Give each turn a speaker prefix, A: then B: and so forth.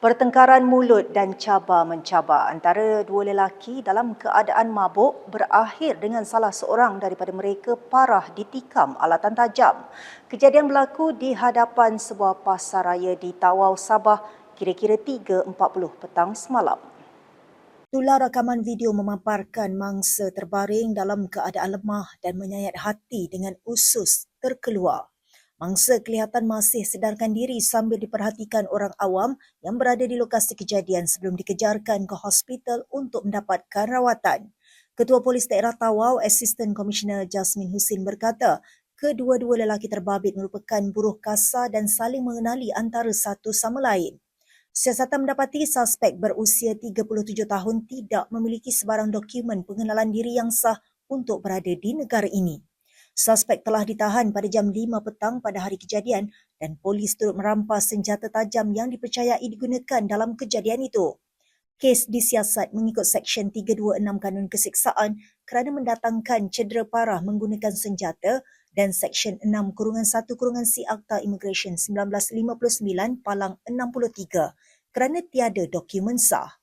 A: Pertengkaran mulut dan cabar mencabar antara dua lelaki dalam keadaan mabuk berakhir dengan salah seorang daripada mereka parah ditikam alatan tajam. Kejadian berlaku di hadapan sebuah pasar raya di Tawau, Sabah kira-kira 3.40 petang semalam. Itulah rakaman video memaparkan mangsa terbaring dalam keadaan lemah dan menyayat hati dengan usus terkeluar. Mangsa kelihatan masih sedarkan diri sambil diperhatikan orang awam yang berada di lokasi kejadian sebelum dikejarkan ke hospital untuk mendapatkan rawatan. Ketua Polis Daerah Tawau, Assistant Commissioner Jasmine Husin berkata, kedua-dua lelaki terbabit merupakan buruh kasar dan saling mengenali antara satu sama lain. Siasatan mendapati suspek berusia 37 tahun tidak memiliki sebarang dokumen pengenalan diri yang sah untuk berada di negara ini. Suspek telah ditahan pada jam 5 petang pada hari kejadian dan polis turut merampas senjata tajam yang dipercayai digunakan dalam kejadian itu. Kes disiasat mengikut Seksyen 326 Kanun Keseksaan kerana mendatangkan cedera parah menggunakan senjata dan Seksyen 6 Kurungan 1 Kurungan C Akta Immigration 1959 Palang 63 kerana tiada dokumen sah.